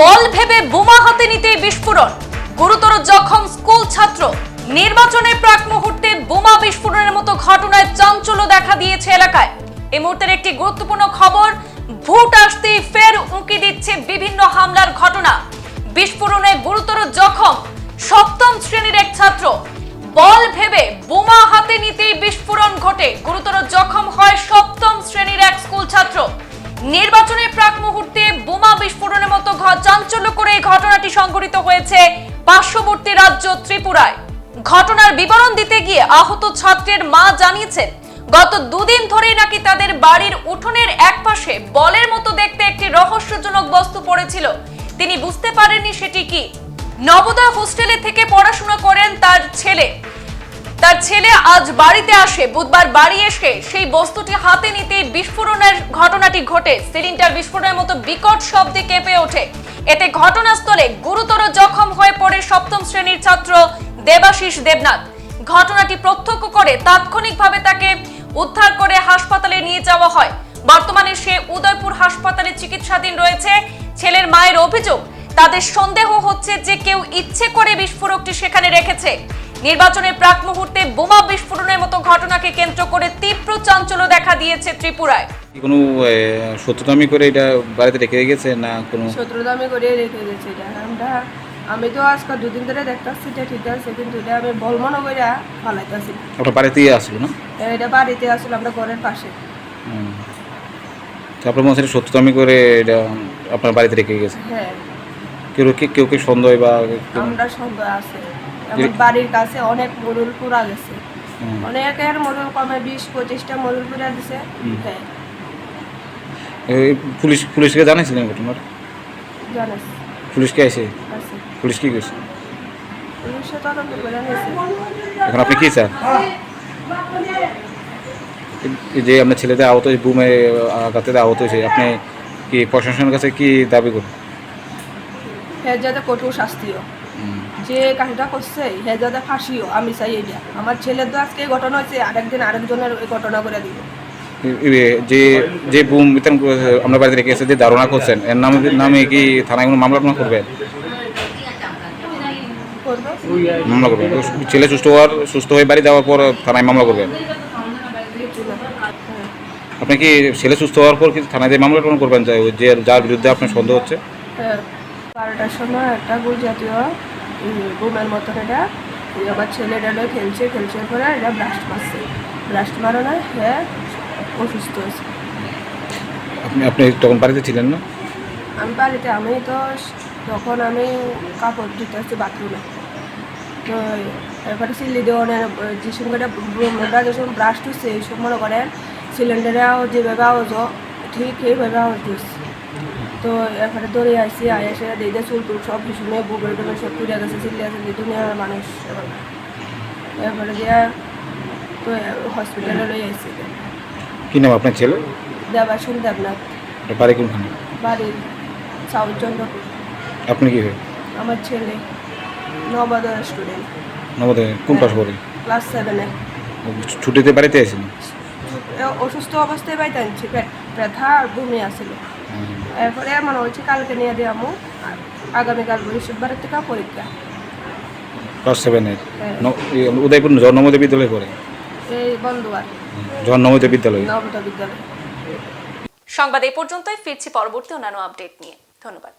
বল ভেবে বোমা হাতে নিতে বিস্ফোরণ। গুরুতর জখম স্কুল ছাত্র। নির্বাচনের প্রাক মুহূর্তে বোমা বিস্ফোরণের মতো ঘটনায় চাঞ্চল্য দেখা দিয়েছে এলাকায়। এই মুহূর্তের একটি গুরুত্বপূর্ণ খবর, ভোট আসতেই ফের উঁকি দিচ্ছে বিভিন্ন হামলার ঘটনা। বিস্ফোরণে গুরুতর জখম সপ্তম শ্রেণির এক ছাত্র। বল ভেবে বোমা হাতে নিতেই বিস্ফোরণ ঘটে। গুরুতর জখম হয় সপ্তম শ্রেণির এক স্কুল ছাত্র। নির্বাচনের ঘটনাটি সংঘটিত হয়েছে পার্শ্ববর্তী রাজ্য ত্রিপুরায়। ঘটনার বিবরণ দিতে গিয়ে আহত ছাত্রের মা জানিয়েছেন, গত দুদিন ধরেই নাকি তাদের বাড়ির উঠোনের এক পাশে বলের মতো দেখতে একটি রহস্যজনক বস্তু পড়েছিল। তিনি বুঝতে পারেননি সেটি কি। নবদা হোস্টেলে থেকে পড়াশোনা করেন তার ছেলে। তার ছেলে আজ বাড়িতে আসে, বুধবার বাড়ি এসে সেই বস্তুটি হাতে নিতেই বিস্ফোরণের ঘটনাটি ঘটে। সিলিন্ডার বিস্ফোরণের মতো বিকট শব্দে কেঁপে ওঠে। এতে ঘটনাস্থলে গুরুতর জখম হয়ে পড়ে সপ্তম শ্রেণির ছাত্র দেবাশিস দেবনাথ। ঘটনাটি প্রত্যক্ষ করে তাৎক্ষণিকভাবে তাকে উদ্ধার করে হাসপাতালে নিয়ে যাওয়া হয়। বর্তমানে সে উদয়পুর হাসপাতালে চিকিৎসাধীন রয়েছে। ছেলের মায়ের অভিযোগ, তাদের সন্দেহ হচ্ছে যে কেউ ইচ্ছে করে বিস্ফোরকটি সেখানে রেখেছে। নির্বাচনের প্রাক মুহূর্তে বোমা বিস্ফোরণের মতো ঘটনাকে কেন্দ্র করে তীব্র চাঞ্চল্য দেখা দিয়েছে ত্রিপুরায়। কোনো এ, সত্যতামি করে এটা বাড়িতে রেখে গেছে না কোনো? শত্রুতামি করে রেখে গেছে এটা। আমরা আমি তো আজকে দুদিন ধরে দেখতেছি এটা ঠিক আছে কিন্তু এটা আমি বলমনো করে ফালাইতেছি। আপনার বাড়িতেই আসলো না? এটা বাড়িতে আসলো আমরা ঘরের পাশে। হুম। তো মনে হচ্ছে সত্যতামি করে এটা আপনার বাড়িতে রেখে গেছে? হ্যাঁ। কেউ কি কেউ কি সন্দেহ বা আমরা সন্দেহ আছে। আমার বাড়ির কাছে অনেক মরুল পুরা গেছে। অনেকের মরুল কমে বিশ পঁচিশটা মরুল পুরা দিছে। হ্যাঁ। পুলিশ পুলিশকে জানাইছিলেন ঘটনার পুলিশকে পুলিশ কি নিয়েছে এখন আপনি কি চান? যে আপনার ছেলেদের আহত হয়েছে বুমে আঘাতে আহত হয়েছে আপনি কি প্রশাসনের কাছে কি দাবি করুন হ্যাঁ যাতে কঠোর শাস্তিও। যে কাহিনীটা করছে হে যাতে ফাঁসিও আমি চাই এটা আমার ছেলের তো আজকে এই ঘটনা হয়েছে আরেকদিন আরেকজনের এই ঘটনা করে দিব। যে যে বুম বিতরণ আপনার বাড়িতে রেখে এসে যে ধারণা করছেন এর নামে নামে কি থানায় কোনো মামলা আপনার করবেন? মামলা করবেন। ছেলে সুস্থ হওয়ার সুস্থ হয়ে বাড়ি যাওয়ার পর থানায় মামলা করবেন? হ্যাঁ। আপনি কি ছেলে সুস্থ হওয়ার পর কি থানায় মামলা করবেন যে যে যার বিরুদ্ধে আপনার সন্দেহ হচ্ছে? হ্যাঁ। বারোটার সময় একটা জাতীয় বোমের মতন এটা। আমার ছেলেটা লয়ে খেলছে খেলছে পরে এটা ব্লাস্ট মারছে। ব্লাস্ট মারো না হ্যাঁ অসুস্থ হয়েছে। আপনি আপনি তখন বাড়িতে ছিলেন না? আমি বাড়িতে আমি তো তখন আমি কাপড় ধুতে আসছি বাথরুমে তো এরপরে সিলি দেওয়ানের যে সঙ্গে বোমটা যখন ব্লাস্ট হচ্ছে এই সময় মনে করেন সিলিন্ডারেও যেভাবে আওয়াজ ঠিক এইভাবে আওয়াজ দিচ্ছে তো এরপরে দৌড়ে আসছি আয় এসে দিদে চুল টুল সব ভীষণে বুকের টুকের সব পুড়ে গেছে চিল্লি আছে দুনিয়ার মানুষ এখন এরপরে দিয়ে তো হসপিটালে লই আসছি কি নাম আপনার ছেলে? দেবাসন দেবনাথ বাড়ি কোনখানে? বাড়ির সাউথ চন্দ্রপুর। আপনি কি হয়? আমার ছেলে নবোদয় স্টুডেন্ট নবদে কোন পাশ করে ক্লাস সেভেনে ছুটিতে বাড়িতে আসেন অসুস্থ অবস্থায় পাইতে আনছি ব্যথা আর বমি আসছিল এরপরে আমার হচ্ছে কালকে নিয়ে দিয়ে আমি আগামীকাল বৃহস্পতিবার থেকে পরীক্ষা। ক্লাস সেভেনের হ্যাঁ। উদয়পুর জন্মদে বিদ্যালয় পড়ে? এই বন্ধুবার জন্মদে বিদ্যালয়? বিদ্যালয়। সংবাদ এই পর্যন্তই ফিরছি পরবর্তী অন্যান্য আপডেট নিয়ে। ধন্যবাদ।